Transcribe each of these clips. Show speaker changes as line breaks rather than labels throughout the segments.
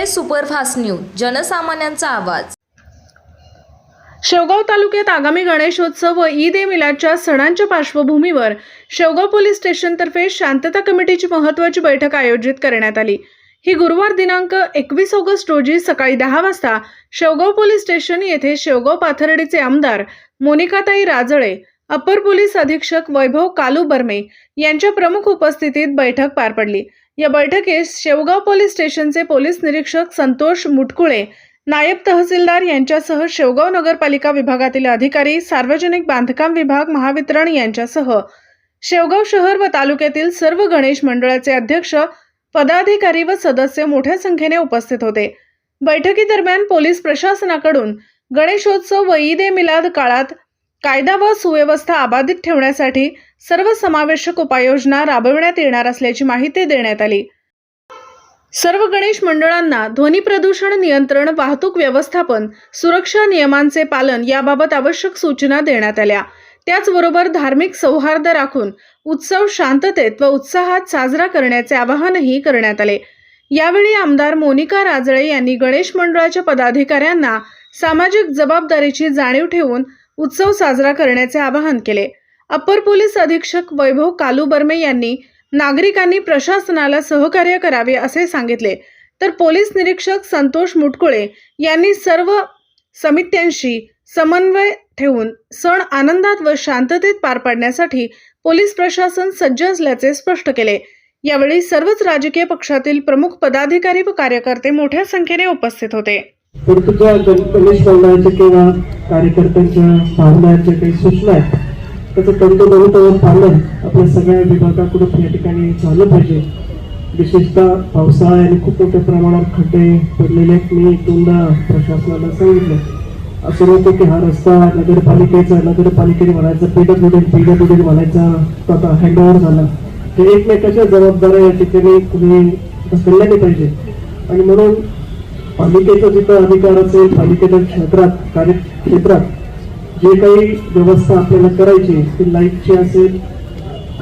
हे superfast news जनसामान्यांचा आवाज.
शेवगाव तालुक्यात आगामी गणेशोत्सव व ईद ए मिलादच्या सणांच्या पार्श्वभूमीवर शेवगाव पोलीस स्टेशनतर्फे शांतता कमिटीची महत्वाची बैठक आयोजित करण्यात आली. ही गुरुवार दिनांक एकवीस ऑगस्ट रोजी सकाळी दहा वाजता शेवगाव पोलीस स्टेशन येथे शेवगाव पाथर्डीचे आमदार मोनिकाताई राजळे अप्पर पोलीस अधीक्षक वैभव कालू बर्मे यांच्या प्रमुख उपस्थितीत बैठक पार पडली. या बैठकीस शेवगाव पोलीस स्टेशनचे पोलीस निरीक्षक संतोष मुटकुळे नायब तहसीलदार यांच्यासह शेवगाव नगरपालिका विभागातील अधिकारी सार्वजनिक बांधकाम विभाग महावितरण यांच्यासह शेवगाव शहर व तालुक्यातील सर्व गणेश मंडळाचे अध्यक्ष पदाधिकारी व सदस्य मोठ्या संख्येने उपस्थित होते. बैठकीदरम्यान पोलीस प्रशासनाकडून गणेशोत्सव व ईद ए मिलाद काळात कायदा व सुव्यवस्था अबाधित ठेवण्यासाठी सर्व समावेशक उपाययोजना राबविण्यात येणार असल्याची माहिती देण्यात आली. सर्व गणेश मंडळांना ध्वनी प्रदूषण नियंत्रण वाहतूक व्यवस्थापन सुरक्षा नियमांचे पालन याबाबत आवश्यक सूचना देण्यात आल्या. त्याचबरोबर धार्मिक सौहार्द राखून उत्सव शांततेत व उत्साहात साजरा करण्याचे आवाहनही करण्यात आले. यावेळी आमदार मोनिका राजळे यांनी गणेश मंडळाच्या पदाधिकाऱ्यांना सामाजिक जबाबदारीची जाणीव ठेवून उत्सव साजरा करण्याचे आवाहन केले. अप्पर पोलीस अधीक्षक वैभव कालू बर्मे यांनी नागरिकांनी प्रशासनाला सहकार्य करावे असे सांगितले. तर पोलीस निरीक्षक संतोष मुटकुळे यांनी सर्व समित्यांशी समन्वय ठेवून सण आनंदात व शांततेत पार पाडण्यासाठी पोलीस प्रशासन सज्ज असल्याचे स्पष्ट केले. यावेळी सर्वच राजकीय पक्षातील प्रमुख पदाधिकारी व कार्यकर्ते मोठ्या संख्येने उपस्थित होते.
पोलीस किंवा कार्यकर्त्यांच्या काही सूचना त्याचं तंत्र तंतोतंत पालन आपल्या सगळ्या विभागाकडून या ठिकाणी झालं पाहिजे. विशेषतः पावसाळा आणि खूप मोठ्या प्रमाणात खड्डे पडलेले आहेत. मी दोनदा प्रशासनाला सांगितलं. असं नव्हतं की हा रस्ता नगरपालिकेचा नगरपालिकेने म्हणायचा पीडब्ल्यूडी पीडब्ल्यूडी म्हणायचा तो आता हँडओव्हर झाला. हे एकमेकाच्या जबाबदाऱ्या या ठिकाणी कुणी ढकलल्या नाही पाहिजे. आणि म्हणून पालिकेचा जिथं अधिकार असेल पालिकेच्या क्षेत्रात कार्यक्षेत्रात जे काही व्यवस्था आपल्याला करायची ती लाईटची असेल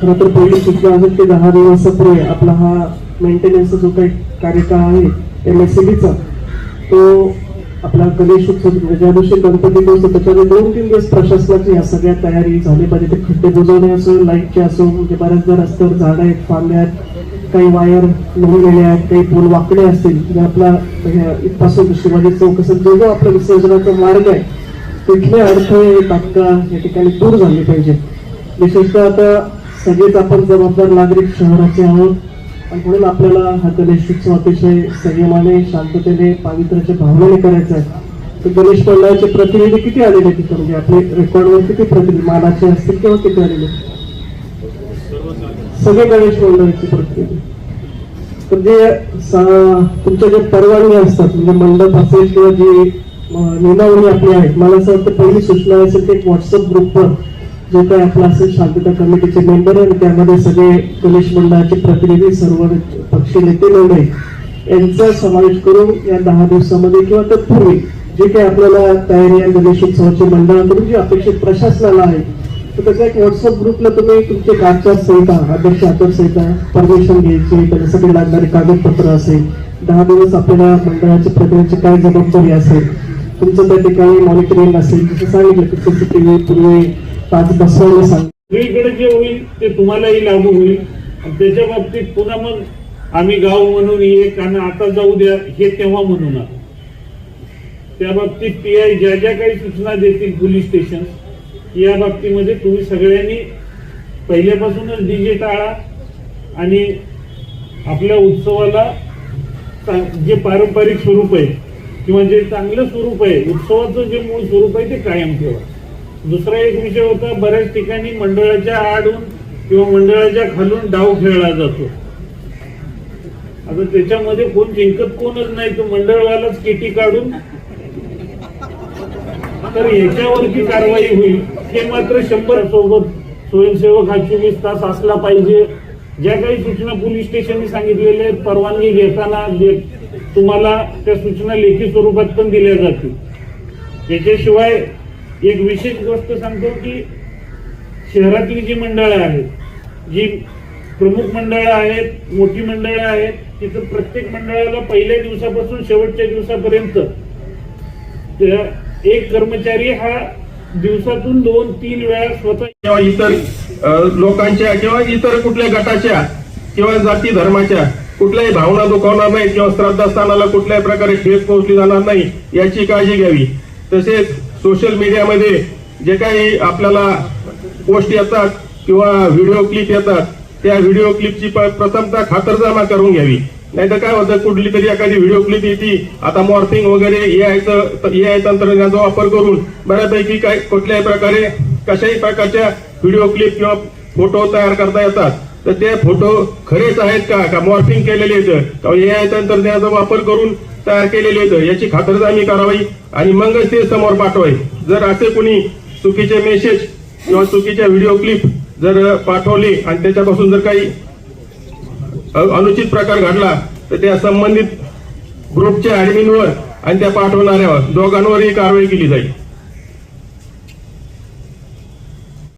खरं तर पहिली सूचना असेल की दहा दिवसापूर्वी आपला हा मेंटेनन्सचा जो काही कार्यकाळ आहे एम एस सी बीचा तो आपला गणेश उत्सव ज्या दिवशी गणपती बसतो त्याच्यामध्ये दोन तीन दिवस प्रशासनाची या सगळ्या तयारी झाली पाहिजे. ते खड्डे बुजवणे असो लाईटचे असो म्हणजे बऱ्याचदा रस्त्यावर झाडं आहेत फांद्या आहेत काही वायर लावलेले आहेत काही पूल वाकडे असतील. जे आपला हे इथपासून शिवाजी चौक असेल जो जो आपला विसर्जनाचा मार्ग आहे तिथले अडथळे तात्काळ या ठिकाणी दूर झाले पाहिजे. विशेषतः आता सगळेच आपण जबाबदार नागरिक शहराचे आहोत. आणि म्हणून आपल्याला हा गणेश उत्सव अतिशय संयमाने शांततेने पावित्र्याच्या भावनेने करायचा आहे. तर गणेश मंडळाचे प्रतिनिधी किती आलेले तिथं म्हणजे आपले रेकॉर्डवर किती प्रतिनिधी? मानाचे असतील किंवा किती आलेले सगळे गणेश मंडळाचे प्रतिनिधी. तर जे तुमच्या जे परवानगी असतात म्हणजे मंडप असेल किंवा जी नियमावली आपली आहेत. मला असं वाटतं पहिली सूचना असेल की एक व्हॉट्सअप ग्रुपवर जो काही आपला असेल शांतता कमिटीचे मेंबर आणि त्यामध्ये सगळे गणेश मंडळाचे प्रतिनिधी सर्व पक्ष नेते मंडळी यांचा समावेश करून या दहा दिवसामध्ये किंवा तत्पूर्वी जे काही आपल्याला तयारी आहे गणेशोत्सवाचे मंडळाकडून जी अपेक्षित प्रशासनाला आहे तर त्याच्या एक व्हॉट्सअप ग्रुपला तुम्ही तुमचे आचारसंहिता अध्यक्ष आचारसंहिता परमिशन घ्यायची त्याच्यासाठी लागणारे कागदपत्र असेल दहा दिवस आपल्याला मंडळाच्या प्रतिनिधीची काय जबाबदारी असेल तुमचं त्या ठिकाणी मॉनिटरिंग असेल जसं सांगितलं की सीसीटीव्ही पूर्वी पाच बसवायला सांग
सगळीकडे जे होईल ते तुम्हालाही लागू होईल. त्याच्या बाबतीत पुन्हा मग आम्ही गाव म्हणून एक आणि आता जाऊ द्या हे तेव्हा म्हणू नका त्या बाबतीत पी आय ज्या ज्या काही सूचना देतील पोलीस स्टेशन या बाबतीमध्ये तुम्ही सगळ्यांनी पहिल्यापासूनच डीजे टाळा आणि आपल्या उत्सवाला जे पारंपरिक स्वरूप आहे किंवा जे म्हणजे चांगलं स्वरूप आहे उत्सवाचं जे मूळ स्वरूप आहे ते कायम ठेवा. दुसरा एक विषय होता बऱ्याच ठिकाणी मंडळाच्या आडून किंवा मंडळाच्या खालून डाव खेळला जातो. आता त्याच्यामध्ये कोण जिंकत कोणच नाही तो मंडळवालाच केटी काढून. तर याच्यावरती कारवाई होईल. हे मात्र शंभर सोबत स्वयंसेवक हा चोवीस तास असला पाहिजे. ज्या काही सूचना पोलीस स्टेशनने सांगितलेल्या आहेत परवानगी घेताना तुम्हाला त्या सूचना लेखी स्वरूपात पण दिल्या जातील. याच्याशिवाय एक विशेष गोष्ट सांगतो की शहरातली जी मंडळं आहेत जी प्रमुख मंडळं आहेत मोठी मंडळं आहेत तिथं प्रत्येक मंडळाला पहिल्या दिवसापासून शेवटच्या दिवसापर्यंत त्या एक कर्मचारी हा दिवसातून दोन तीन वेळा स्वतः
किंवा इतर लोकांच्या किंवा इतर कुठल्या गटाच्या किंवा जाती धर्माच्या कुठल्याही भावना दुखावणार नाही किंवा श्रद्धास्थानाला कुठल्याही प्रकारे ठेच पोहोचली जाणार नाही याची काळजी घ्यावी. तसेच सोशल मीडियामध्ये जे काही आपल्याला पोस्ट येतात किंवा व्हिडिओ क्लिप येतात त्या व्हिडिओ क्लिपची प- खातरजमा करून घ्यावी. नाहीतर काय होतं कुठली तरी एखादी व्हिडिओ क्लिप येते आता मॉर्फिंग वगैरे ए एआय तंत्रज्ञानाचा वापर करून बऱ्यापैकी काय कुठल्याही प्रकारे कशाही प्रकारच्या व्हिडिओ क्लिप किंवा फोटो तयार करता येतात. तर ते फोटो खरेच आहेत का? का मॉर्फिंग केलेले आहेत? का एआय तंत्रज्ञानाचा वापर करून तयार केलेले आहेत? याची खातरजामी करावी आणि मगच ते समोर पाठवावे. जर असे कोणी चुकीचे मेसेज किंवा चुकीच्या व्हिडिओ क्लिप जर पाठवले आणि त्याच्यापासून जर काही अनुचित प्रकार घडला तर त्या संबंधित ग्रुपच्या ऍडमिनवर आणि त्या पाठवणाऱ्यावर दोघांवरही कारवाई केली जाईल.